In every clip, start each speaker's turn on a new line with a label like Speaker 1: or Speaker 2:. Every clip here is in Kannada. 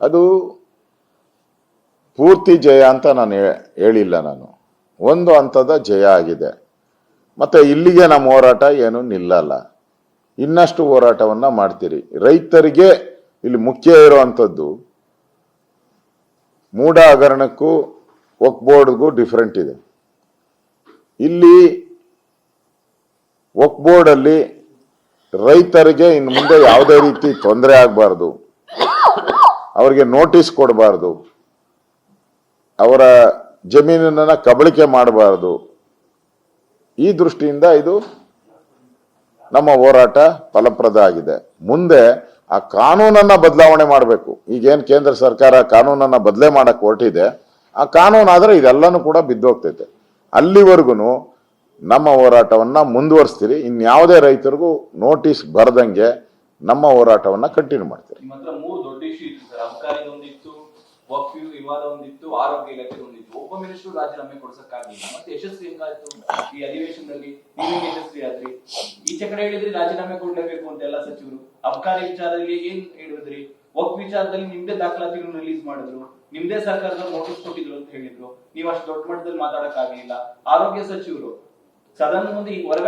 Speaker 1: ಅದು ಪೂರ್ತಿ ಜಯ ಅಂತ ನಾನು ಹೇಳಿಲ್ಲ ನಾನು. ಒಂದು ಹಂತದ ಜಯ ಆಗಿದೆ. ಮತ್ತೆ ಇಲ್ಲಿಗೆ ನಮ್ಮ ಹೋರಾಟ ಏನು ನಿಲ್ಲಲ್ಲ. ಇನ್ನಷ್ಟು ಹೋರಾಟವನ್ನ ಮಾಡ್ತೀರಿ. ರೈತರಿಗೆ ಇಲ್ಲಿ ಮುಖ್ಯ ಇರುವಂಥದ್ದು ಮೂಢ ಹಗರಣಕ್ಕೂ ವಕ್ ಬೋರ್ಡ್ಗೂ ಡಿಫ್ರೆಂಟ್ ಇದೆ. ಇಲ್ಲಿ ಒಕ್ ಬೋರ್ಡಲ್ಲಿ ರೈತರಿಗೆ ಇನ್ನು ಮುಂದೆ ಯಾವುದೇ ರೀತಿ ತೊಂದರೆ ಆಗಬಾರ್ದು. ಅವರಿಗೆ ನೋಟಿಸ್ ಕೊಡಬಾರ್ದು. ಅವರ ಜಮೀನನ್ನು ಕಬಳಿಕೆ ಮಾಡಬಾರ್ದು. ಈ ದೃಷ್ಟಿಯಿಂದ ಇದು ನಮ್ಮ ಹೋರಾಟ ಫಲಪ್ರದ ಆಗಿದೆ. ಮುಂದೆ ಆ ಕಾನೂನನ್ನ ಬದಲಾವಣೆ ಮಾಡಬೇಕು. ಈಗೇನು ಕೇಂದ್ರ ಸರ್ಕಾರ ಕಾನೂನನ್ನ ಬದಲೇ ಮಾಡಕ್ಕೆ ಹೊರಟಿದೆ. ಆ ಕಾನೂನು ಆದರೆ ಇದೆಲ್ಲನೂ ಕೂಡ ಬಿದ್ದೋಗ್ತೈತೆ. ಅಲ್ಲಿವರೆಗೂ ನಮ್ಮ ಹೋರಾಟವನ್ನು ಮುಂದುವರಿಸ್ತೀರಿ. ಇನ್ಯಾವುದೇ ರೈತರಿಗೂ ನೋಟಿಸ್ ಬರ್ದಂಗೆ ನಮ್ಮ ಹೋರಾಟವನ್ನ ಕಂಟಿನ್ಯೂ
Speaker 2: ಮಾಡ್ತೀವಿ ರಾಜೀನಾಮೆ ಕೊಡ್ಲೇಬೇಕು ಅಂತ ಸಚಿವರು. ವಿಚಾರದಲ್ಲಿ ಏನ್ ಹೇಳಿದ್ರಿ? ವಿಚಾರದಲ್ಲಿ ನಿಮ್ದೇ ದಾಖಲಾತಿಗಳನ್ನು ರಿಲೀಸ್ ಮಾಡಿದ್ರು. ಸರ್ಕಾರದ ನೋಟಿಸ್ ಕೊಟ್ಟಿದ್ರು ಅಂತ ಹೇಳಿದ್ರು. ನೀವು ಅಷ್ಟು ದೊಡ್ಡ ಮಟ್ಟದಲ್ಲಿ ಮಾತಾಡಕ್ ಆರೋಗ್ಯ ಸಚಿವರು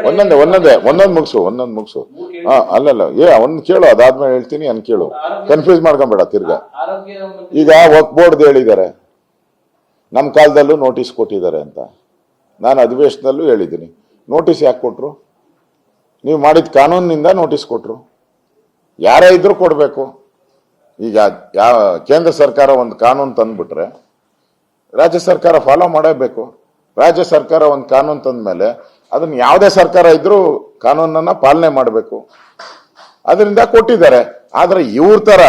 Speaker 1: ಒಂದೊಂದೇ ಒಂದೊಂದೇ ಒಂದೊಂದ್ ಮುಗಿಸು ಒಂದೊಂದು ಮುಗಿಸು. ಹಾ ಅಲ್ಲಲ್ಲ ಏ ಒಂದ್ ಕೇಳು ಅದಾದ್ಮೇಲೆ ಹೇಳ್ತೀನಿ ಅನ್ ಕೇಳು. ಕನ್ಫ್ಯೂಸ್ ಮಾಡ್ಕೊಂಬೇಡ ತಿರ್ಗಾ. ಈಗ ವಕ್ ಬೋರ್ಡ್ ಹೇಳಿದ್ದಾರೆ. ನಮ್ಮ ಕಾಲದಲ್ಲೂ ನೋಟಿಸ್ ಕೊಟ್ಟಿದ್ದಾರೆ ಅಂತ. ನಾನು ಅಧಿವೇಶನದಲ್ಲೂ ಹೇಳಿದ್ದೀನಿ. ನೋಟಿಸ್ ಯಾಕೆ ಕೊಟ್ರು? ನೀವು ಮಾಡಿದ ಕಾನೂನಿನಿಂದ ನೋಟಿಸ್ ಕೊಟ್ರು. ಯಾರೇ ಇದ್ರೂ ಕೊಡಬೇಕು. ಈಗ ಯಾ ಕೇಂದ್ರ ಸರ್ಕಾರ ಒಂದು ಕಾನೂನು ತಂದುಬಿಟ್ರೆ ರಾಜ್ಯ ಸರ್ಕಾರ ಫಾಲೋ ಮಾಡಬೇಕು ರಾಜ್ಯ ಸರ್ಕಾರ ಒಂದು ಕಾನೂನು ತಂದ್ಮೇಲೆ ಅದನ್ನ ಯಾವುದೇ ಸರ್ಕಾರ ಇದ್ರೂ ಕಾನೂನನ್ನ ಪಾಲನೆ ಮಾಡಬೇಕು. ಅದರಿಂದ ಕೊಟ್ಟಿದ್ದಾರೆ. ಆದ್ರೆ ಇವ್ರ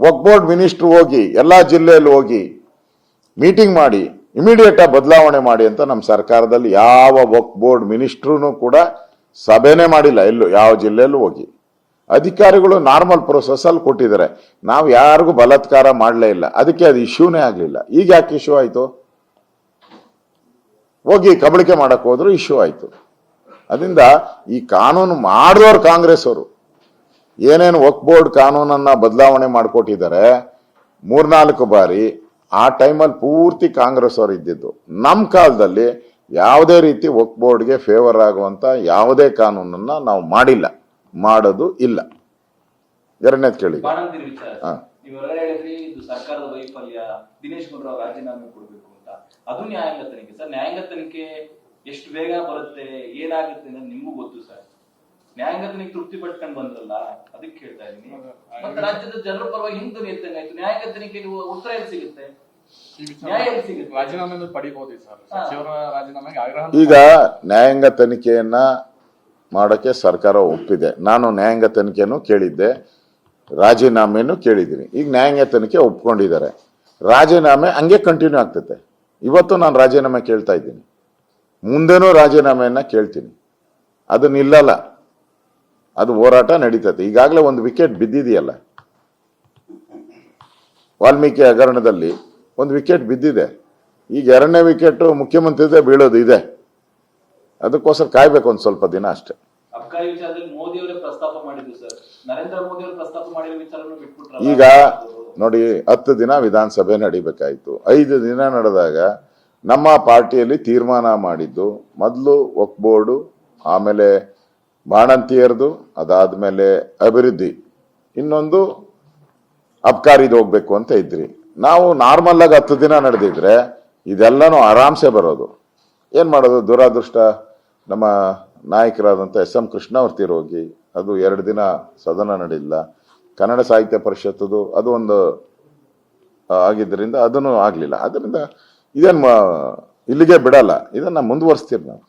Speaker 1: ವಕ್ ಬೋರ್ಡ್ ಮಿನಿಸ್ಟ್ರು ಹೋಗಿ, ಎಲ್ಲಾ ಜಿಲ್ಲೆಯಲ್ಲಿ ಹೋಗಿ ಮೀಟಿಂಗ್ ಮಾಡಿ, ಇಮಿಡಿಯೇಟ್ ಆಗಿ ಬದಲಾವಣೆ ಮಾಡಿ ಅಂತ ನಮ್ಮ ಸರ್ಕಾರದಲ್ಲಿ ಯಾವ ವಕ್ ಬೋರ್ಡ್ ಮಿನಿಸ್ಟ್ರೂ ಕೂಡ ಸಭೆನೇ ಮಾಡಿಲ್ಲ. ಎಲ್ಲೂ, ಯಾವ ಜಿಲ್ಲೆಯಲ್ಲೂ ಹೋಗಿ. ಅಧಿಕಾರಿಗಳು ನಾರ್ಮಲ್ ಪ್ರೊಸೆಸ್ ಅಲ್ಲಿ ಕೊಟ್ಟಿದ್ದಾರೆ. ನಾವು ಯಾರಿಗೂ ಬಲಾತ್ಕಾರ ಮಾಡಲೇ ಇಲ್ಲ. ಅದಕ್ಕೆ ಅದು ಇಶ್ಯೂನೇ ಆಗಲಿಲ್ಲ. ಈಗ ಯಾಕೆ ಇಶ್ಯೂ ಆಯ್ತು? ಹೋಗಿ ಕಬಳಿಕೆ ಮಾಡಕ್ ಹೋದ್ರು ಇಶ್ಯೂ ಆಯಿತು. ಅದರಿಂದ ಈ ಕಾನೂನು ಮಾಡಿದವರು ಕಾಂಗ್ರೆಸ್ ಅವರು ಏನೇನು ವಕ್ ಬೋರ್ಡ್ ಕಾನೂನನ್ನ ಬದಲಾವಣೆ ಮಾಡಿಕೊಟ್ಟಿದ್ದಾರೆ ಮೂರ್ನಾಲ್ಕು ಬಾರಿ ಆ ಟೈಮಲ್ಲಿ ಪೂರ್ತಿ ಕಾಂಗ್ರೆಸ್ ಅವರು ಇದ್ದಿದ್ದು. ನಮ್ಮ ಕಾಲದಲ್ಲಿ ಯಾವುದೇ ರೀತಿ ವಕ್ ಬೋರ್ಡ್ಗೆ ಫೇವರ್ ಆಗುವಂತ ಯಾವುದೇ ಕಾನೂನನ್ನ ನಾವು ಮಾಡಿಲ್ಲ ಮಾಡೋದು ಇಲ್ಲ. ಎರಡನೇದು ಕೇಳಿ ಹಾ.
Speaker 2: ನೀವು ಹೊರಗಡೆ ಹೇಳಿದ್ರಿ ಇದು ಸರ್ಕಾರದ ವೈಫಲ್ಯ. ದಿನೇಶ್ ಗುಂಡೂರಾವ್ ರಾಜೀನಾಮೆ ಕೊಡ್ಬೇಕು ಅಂತ. ಅದು ನ್ಯಾಯಾಂಗ ತನಿಖೆ ಸರ್ ನ್ಯಾಯಾಂಗ ತನಿಖೆ ಎಷ್ಟು ಬೇಗ ಬರುತ್ತೆ ಏನಾಗುತ್ತೆ ಅನ್ನೋದು ನಿಮಗೂ ಗೊತ್ತು ಸರ್. ನ್ಯಾಯಾಂಗ ತನಿಖೆ ತೃಪ್ತಿ ಪಟ್ಕೊಂಡು ಬಂದ್ರಲ್ಲ ಅದಕ್ಕೆ ಹೇಳ್ತಾ ಇದೀನಿ ಮತ್ತೆ ರಾಜ್ಯದ ಜನರ ಪರವಾಗಿ ಹಿಂದೆ ಧ್ವನಿ ಆಯ್ತು ನ್ಯಾಯಾಂಗ ತನಿಖೆಗೆ ಉತ್ತರ ಎಲ್ಲಿ ಸಿಗುತ್ತೆ?
Speaker 3: ಈ
Speaker 2: ನ್ಯಾಯ ಎಲ್ಲಿ ಸಿಗುತ್ತೆ?
Speaker 3: ರಾಜೀನಾಮೆ ಪಡಿಬಹುದು ಸರ್? ಸಚಿವರ ರಾಜೀನಾಮೆಗೆ ಆಗ್ರಹ
Speaker 1: ಈಗ ನ್ಯಾಯಾಂಗ ತನಿಖೆಯನ್ನ ಮಾಡಕ್ಕೆ ಸರ್ಕಾರ ಒಪ್ಪಿದೆ. ನಾನು ನ್ಯಾಯಾಂಗ ತನಿಖೆಯನ್ನು ಕೇಳಿದ್ದೆ. ರಾಜೀನಾಮೆಯನ್ನು ಕೇಳಿದ್ದೀನಿ. ಈಗ ನ್ಯಾಯಾಂಗ ತನಿಖೆ ಒಪ್ಕೊಂಡಿದ್ದಾರೆ. ರಾಜೀನಾಮೆ ಹಂಗೆ ಕಂಟಿನ್ಯೂ ಆಗ್ತೈತೆ. ಇವತ್ತು ನಾನು ರಾಜೀನಾಮೆ ಕೇಳ್ತಾ ಇದ್ದೀನಿ. ಮುಂದೆನೂ ರಾಜೀನಾಮೆಯನ್ನು ಕೇಳ್ತೀನಿ. ಅದು ನಿಲ್ಲಲ್ಲ. ಅದು ಹೋರಾಟ ನಡೀತದೆ ಈಗಾಗಲೇ ಒಂದು ವಿಕೆಟ್ ಬಿದ್ದಿದೆಯಲ್ಲ? ವಾಲ್ಮೀಕಿ ಹಗರಣದಲ್ಲಿ ಒಂದು ವಿಕೆಟ್ ಬಿದ್ದಿದೆ. ಈಗ ಎರಡನೇ ವಿಕೆಟ್ ಮುಖ್ಯಮಂತ್ರಿದೇ ಬೀಳೋದು ಇದೆ. ಅದಕ್ಕೋಸ್ಕರ ಕಾಯ್ಬೇಕು ಒಂದು ಸ್ವಲ್ಪ ದಿನ ಅಷ್ಟೇ.
Speaker 2: ಪ್ರಸ್ತಾಪ ಸರ್.
Speaker 1: ಈಗ ನೋಡಿ, ಹತ್ತು ದಿನ ವಿಧಾನಸಭೆ ನಡಿಬೇಕಾಯ್ತು. ಐದು ದಿನ ನಡೆದಾಗ ನಮ್ಮ ಪಾರ್ಟಿಯಲ್ಲಿ ತೀರ್ಮಾನ ಮಾಡಿದ್ದು, ಮೊದಲು ಒಕ್ಬೋರ್ಡು ಆಮೇಲೆ ಬಾಣಂತಿಯರ್ದು, ಅದಾದ್ಮೇಲೆ ಅಭಿವೃದ್ಧಿ. ಇನ್ನೊಂದು ಅಬ್ಕಾರಿದು ಹೋಗ್ಬೇಕು ಅಂತ ಇದ್ರಿ. ನಾವು ನಾರ್ಮಲ್ ಆಗಿ ಹತ್ತು ದಿನ ನಡೆದಿದ್ರೆ ಇದೆಲ್ಲನೂ ಆರಾಮ್ಸೆ ಬರೋದು. ಏನ್ ಮಾಡೋದು? ದುರಾದೃಷ್ಟ. ನಮ್ಮ ನಾಯಕರಾದಂಥ ಎಸ್ ಎಂ ಕೃಷ್ಣಾವರ್ತಿ ರೋಗಿ ಅದು ಎರಡು ದಿನ ಸದನ ನಡೆಯಲ್ಲ ಕನ್ನಡ ಸಾಹಿತ್ಯ ಪರಿಷತ್ತದು, ಅದು ಒಂದು ಆಗಿದ್ದರಿಂದ ಅದನ್ನು ಆಗಲಿಲ್ಲ. ಆದ್ದರಿಂದ ಇದೇನು ಇಲ್ಲಿಗೆ ಬಿಡಲ್ಲ. ಇದನ್ನ ಮುಂದುವರಿಸ್ತೀವಿ ನಾವು.